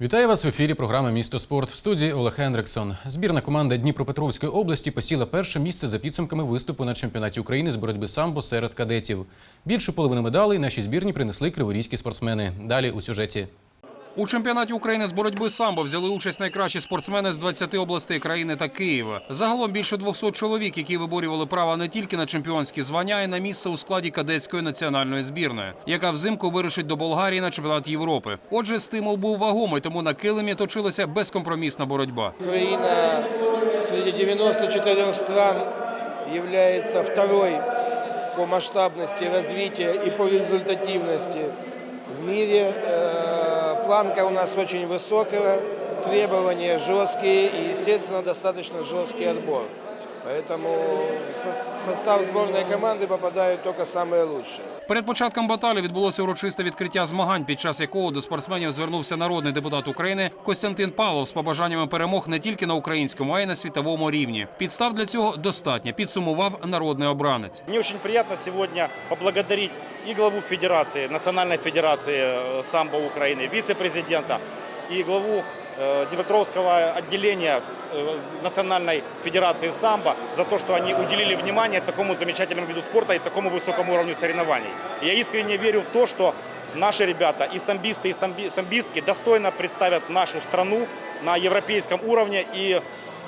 Вітаю вас в ефірі програми Місто спорт в студії Олег Хендриксон. Збірна команда Дніпропетровської області посіла перше місце за підсумками виступу на чемпіонаті України з боротьби самбо серед кадетів. Більшу половину медалей нашій збірні принесли криворізькі спортсмени. Далі у сюжеті. У чемпіонаті України з боротьби самбо взяли участь найкращі спортсмени з 20 областей країни та Києва. Загалом більше 200 чоловік, які виборювали право не тільки на чемпіонські звання, а й на місце у складі кадетської національної збірної, яка взимку вирушить до Болгарії на чемпіонат Європи. Отже, стимул був вагомий, тому на килимі точилася безкомпромісна боротьба. Украина среди 94 стран является второй по масштабности развития и по результативности в мире. Планка у нас очень высокая, требования жесткие и, естественно, достаточно жесткий отбор. Поэтому в со- состав сборной команды попадают только самые лучшие. Перед початком баталії відбулося урочисте відкриття змагань, під час якого до спортсменів звернувся народний депутат України Костянтин Павлов з побажаннями перемог не тільки на українському, а й на світовому рівні. Підстав для цього достатньо. Підсумував народний обранець. Мне очень приятно сегодня поблагодарить и главу Федерации, Национальной Федерации э, самбо Украины, вице-президента и главу э, Днепропетровского отделения э, Национальной Федерации самбо за то, что они уделили внимание такому замечательному виду спорта и такому высокому уровню соревнований. Я искренне верю в то, что наши ребята, и самбисты, и самби- самбистки достойно представят нашу страну на европейском уровне. И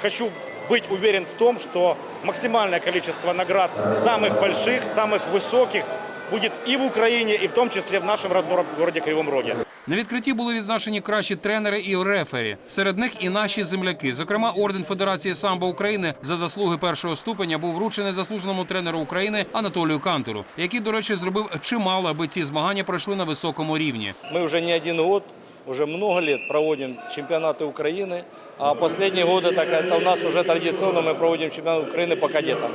хочу быть уверен в том, что максимальное количество наград самых больших, самых высоких будет и в Украине, и в том числе в нашем родном городе Кривом Роге. На відкритті були відзначені кращі тренери і рефері. Серед них і наші земляки. Зокрема, орден Федерації самбо України за заслуги першого ступеня був вручений заслуженому тренеру України Анатолію Кантору, який, до речі, зробив чимало, аби ці змагання пройшли на високому рівні. Мы уже не один год, уже много лет проводим чемпионаты Украины, а последние годы так это у нас уже традиционно мы проводим чемпионат Украины по кадетам.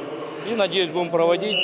И надеюсь будем проводить.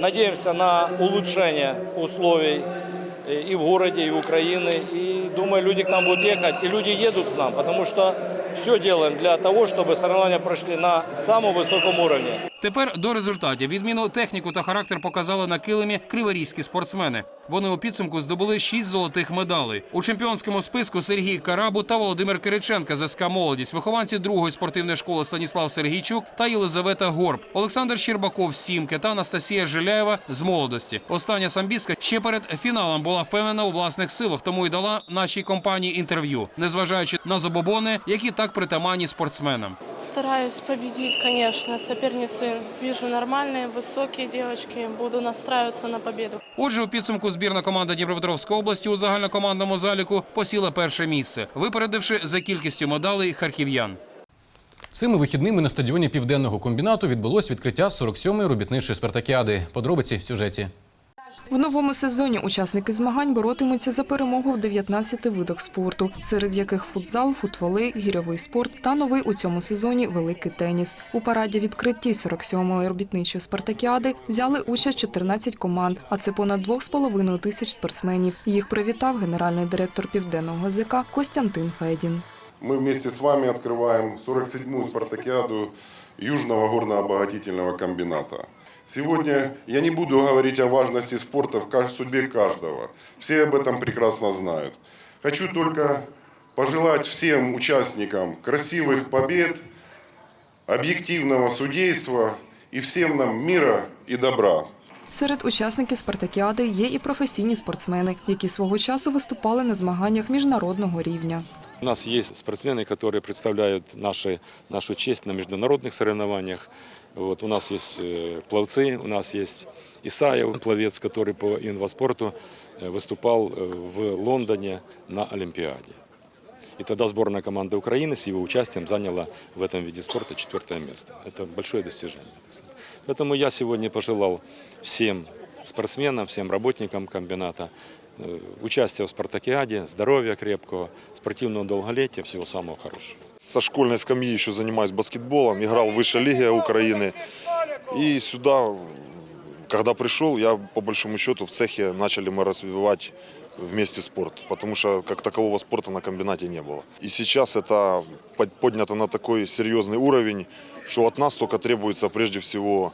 Надеемся на улучшение условий э, и в городе, и в Украине. И думаю, люди к нам будут ехать, и люди едут к нам, потому что все делаем для того, чтобы соревнования прошли на самом высоком уровне. Тепер до результатів. Відміну техніку та характер показали на килимі криворізькі спортсмени. Вони у підсумку здобули шість золотих медалей. У чемпіонському списку Сергій Карабу та Володимир Кириченка з СК «Молодість», вихованці другої спортивної школи Станіслав Сергійчук та Єлизавета Горб, Олександр Щербаков Сімки та Анастасія Жиляєва з молодості. Остання самбістка ще перед фіналом була впевнена у власних силах, тому й дала нашій компанії інтерв'ю, незважаючи на забобони, які так притаманні спортсменам. Стараюсь победить, конечно. Соперницы вижу нормальные, высокие девочки. Буду настраиваться на победу. Отже, у підсумку збірна команда Дніпропетровської області у загальнокомандному заліку посіла перше місце, випередивши за кількістю медалей харків'ян. Цими вихідними на стадіоні південного комбінату відбулось відкриття 47-ї робітничої спартакіади. Подробиці в сюжеті. В новому сезоні учасники змагань боротимуться за перемогу в 19 видах спорту, серед яких футзал, футволи, гірьовий спорт та новий у цьому сезоні великий теніс. У параді відкритті 47-ї робітничої спартакіади взяли участь 14 команд, а це понад 2,5 тисяч спортсменів. Їх привітав генеральний директор південного ГЗК Костянтин Федін. Мы вместе с вами открываем 47-ю спартакиаду Южного горно-обогатительного комбината. Сегодня я не буду говорить о важности спорта в ка- судьбе каждого. Все об этом прекрасно знают. Хочу только пожелать всем участникам красивых побед, объективного судейства и всем нам мира и добра. Серед учасників спартакіади є і професійні спортсмени, які свого часу виступали на змаганнях міжнародного рівня. У нас есть спортсмены, которые представляют наши, нашу честь на международных соревнованиях. Вот, у нас есть э, пловцы, у нас есть Исаев, пловец, который по инваспорту э, выступал э, в Лондоне на Олимпиаде. И тогда сборная команды Украины с его участием заняла в этом виде спорта четвертое место. Это большое достижение. Поэтому я сегодня пожелал всем спортсменам, всем работникам комбината участия в спартакиаде, здоровья крепкого, спортивного долголетия, всего самого хорошего. Со школьной скамьи еще занимаюсь баскетболом, играл в высшей лиге Украины. И сюда, когда пришел, я по большому счету в цехе начали мы развивать вместе спорт, потому что как такового спорта на комбинате не было. И сейчас это под- поднято на такой серьезный уровень, что от нас только требуется прежде всего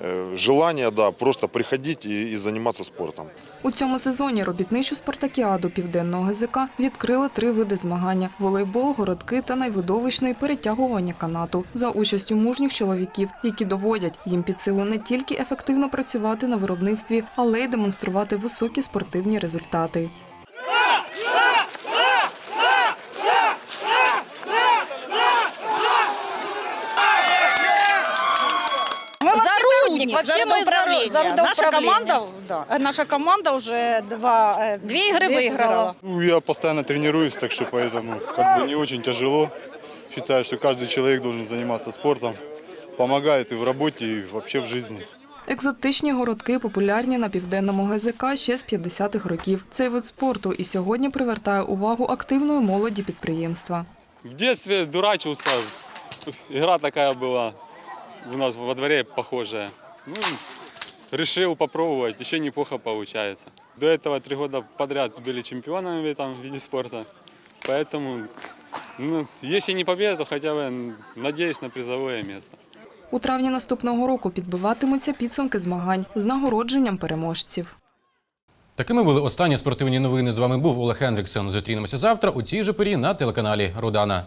э, желание, да, просто приходить и, и заниматься спортом. У цьому сезоні робітничу спартакіаду південного ГЗК відкрили три види змагання: волейбол, городки та найвидовищний перетягування канату за участю мужніх чоловіків, які доводять їм під силу не тільки ефективно працювати на виробництві, але й демонструвати високі спортивні результати Зарудник, вообще мы за, за Наша рудоуправление. команда, да, э, наша команда уже два... э, Две игры выиграла. Ну, я постоянно тренируюсь, так что поэтому как бы не очень тяжело. Считаю, что каждый человек должен заниматься спортом. Помогает и в работе, и вообще в жизни. Екзотичні городки популярні на південному ГЗК ще з 50-х років. Цей вид спорту і сьогодні привертає увагу активної молоді підприємства. В детстве дурачился. Игра такая была у нас во дворе похожая. Ну, решил попробовать, еще неплохо получается. До этого три года подряд были чемпионами в этом виде спорта. Поэтому, ну, если не победа, то хотя бы надеюсь на призовое место. У травні наступного року підбиватимуться підсумки змагань з нагородженням переможців. Такими були останні спортивні новини. З вами був Олег Хендриксон. Зустрінемося завтра у цій же порі на телеканалі Рудана.